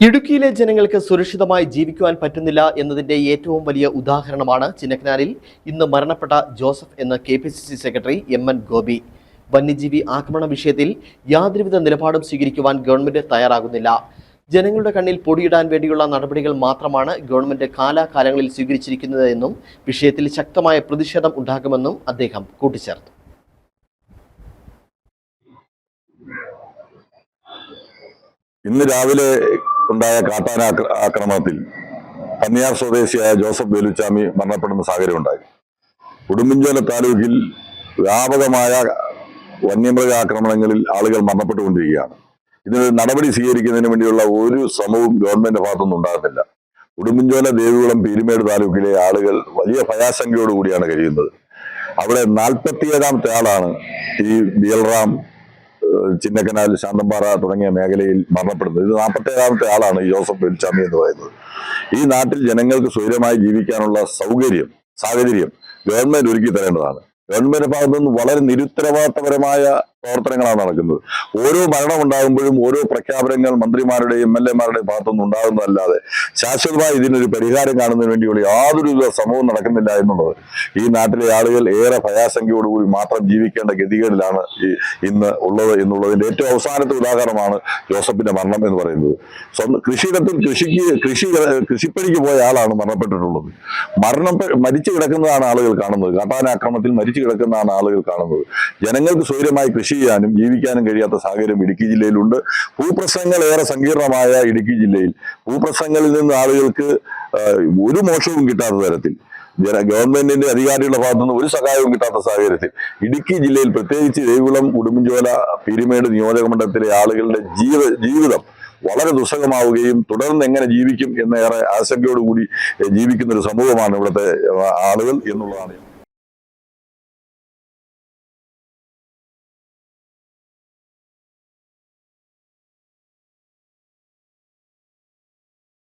ഇടുക്കിയിലെ ജനങ്ങൾക്ക് സുരക്ഷിതമായി ജീവിക്കുവാൻ പറ്റുന്നില്ല എന്നതിന്റെ ഏറ്റവും വലിയ ഉദാഹരണമാണ് ചിന്നക്കനാലിൽ ഇന്ന് മരണപ്പെട്ട ജോസഫ് എന്ന K P C C secretary M N Gopi. വന്യജീവി ആക്രമണ വിഷയത്തിൽ യാതൊരുവിധ നിലപാടും സ്വീകരിക്കുവാൻ ഗവൺമെന്റ് തയ്യാറാകുന്നില്ല. ജനങ്ങളുടെ കണ്ണിൽ പൊടിയിടാൻ വേണ്ടിയുള്ള നടപടികൾ മാത്രമാണ് ഗവൺമെന്റ് കാലാകാലങ്ങളിൽ സ്വീകരിച്ചിരിക്കുന്നതെന്നും വിഷയത്തിൽ ശക്തമായ പ്രതിഷേധം ഉണ്ടാകുമെന്നും അദ്ദേഹം കൂട്ടിച്ചേർത്തു. ഇന്ന് രാവിലെ ഉണ്ടായ കാട്ടാന ആക്രമണത്തിൽ പന്നിയാർ സ്വദേശിയായ ജോസഫ് വേലുച്ചാമി മരണപ്പെടുന്ന സാഹചര്യം ഉണ്ടായി. ഉടുമ്പൻചോല താലൂക്കിൽ വ്യാപകമായ വന്യമൃഗ ആക്രമണങ്ങളിൽ ആളുകൾ മരണപ്പെട്ടുകൊണ്ടിരിക്കുകയാണ്. ഇതിനൊരു നടപടി സ്വീകരിക്കുന്നതിന് വേണ്ടിയുള്ള ഒരു ശ്രമവും ഗവൺമെന്റ് ഭാഗത്തുനിന്ന് ഉണ്ടാകുന്നില്ല ഉടുമ്പൻചോല ദേവികുളം പീരുമേട് താലൂക്കിലെ ആളുകൾ വലിയ ഭയാശങ്കയോടുകൂടിയാണ് കഴിയുന്നത്. അവിടെ നാൽപ്പത്തിയേഴാമത്തെ ആളാണ് ഈ ബിയൽറാം ചിന്നക്കനാൽ ശാന്തമ്പാറ തുടങ്ങിയ മേഖലയിൽ മരണപ്പെടുന്നത്. ഇത് നാൽപ്പത്തേഴാമത്തെ ആളാണ് ജോസഫ് വെൽച്ചാമി എന്ന് പറയുന്നത്. ഈ നാട്ടിൽ ജനങ്ങൾക്ക് സ്വൈരമായി ജീവിക്കാനുള്ള സൗകര്യം സാഹചര്യം ഗവൺമെന്റ് ഒരുക്കി തരേണ്ടതാണ്. ഗവൺമെന്റ് ഭാഗത്തുനിന്ന് വളരെ നിരുത്തരവാദിത്തപരമായ പ്രവർത്തനങ്ങളാണ് നടക്കുന്നത്. ഓരോ മരണം ഉണ്ടാകുമ്പോഴും ഓരോ പ്രഖ്യാപനങ്ങൾ മന്ത്രിമാരുടെയും എം എൽ എമാരുടെയും ഭാഗത്തുനിന്ന് ഉണ്ടാകുന്നതല്ലാതെ ശാശ്വതമായി ഇതിനൊരു പരിഹാരം കാണുന്നതിന് വേണ്ടിയുള്ള യാതൊരു വിധ ശ്രമവും നടക്കുന്നില്ല എന്നുള്ളത് ഈ നാട്ടിലെ ആളുകൾ ഏറെ ഭയാസംഖ്യയോടുകൂടി മാത്രം ജീവിക്കേണ്ട ഗതികേടിലാണ് ഈ ഇന്ന് ഉള്ളത് എന്നുള്ളതിന്റെ ഏറ്റവും അവസാനത്തെ ഉദാഹരണമാണ് ജോസഫിന്റെ മരണം എന്ന് പറയുന്നത്. സ്വന്തം കൃഷിയിടത്തിൽ കൃഷിക്ക് കൃഷി കൃഷിപ്പണിക്ക് പോയ ആളാണ് മരണപ്പെട്ടിട്ടുള്ളത്. മരണം മരിച്ചു കിടക്കുന്നതാണ് ആളുകൾ കാണുന്നത്. കാട്ടാനാക്രമണത്തിൽ മരിച്ചു കിടക്കുന്നതാണ് ആളുകൾ കാണുന്നത്. ജനങ്ങൾക്ക് സ്വൈര്യമായി കൃഷി ചെയ്യാനും ജീവിക്കാനും കഴിയാത്ത സാഹചര്യം ഇടുക്കി ജില്ലയിലുണ്ട്. ഭൂപ്രശ്നങ്ങൾ ഏറെ സങ്കീർണമായ ഇടുക്കി ജില്ലയിൽ. ഭൂപ്രശ്നങ്ങളിൽ നിന്ന് ആളുകൾക്ക് ഒരു മോശവും കിട്ടാത്ത തരത്തിൽ. ജന ഗവൺമെന്റിന്റെ അധികാരികളുടെ ഭാഗത്തുനിന്ന് ഒരു സഹായവും കിട്ടാത്ത സാഹചര്യത്തിൽ. ഇടുക്കി ജില്ലയിൽ പ്രത്യേകിച്ച് ദേവികുളം ഉടുമ്പൻചോല പീരുമേട് നിയോജക മണ്ഡലത്തിലെ ആളുകളുടെ ജീവ ജീവിതം വളരെ ദുസ്സഹമാവുകയും തുടർന്ന് എങ്ങനെ ജീവിക്കും എന്ന ഏറെ ആശങ്കയോടുകൂടി ജീവിക്കുന്ന ഒരു സമൂഹമാണ് ഇവിടുത്തെ ആളുകൾ എന്നുള്ളതാണ്.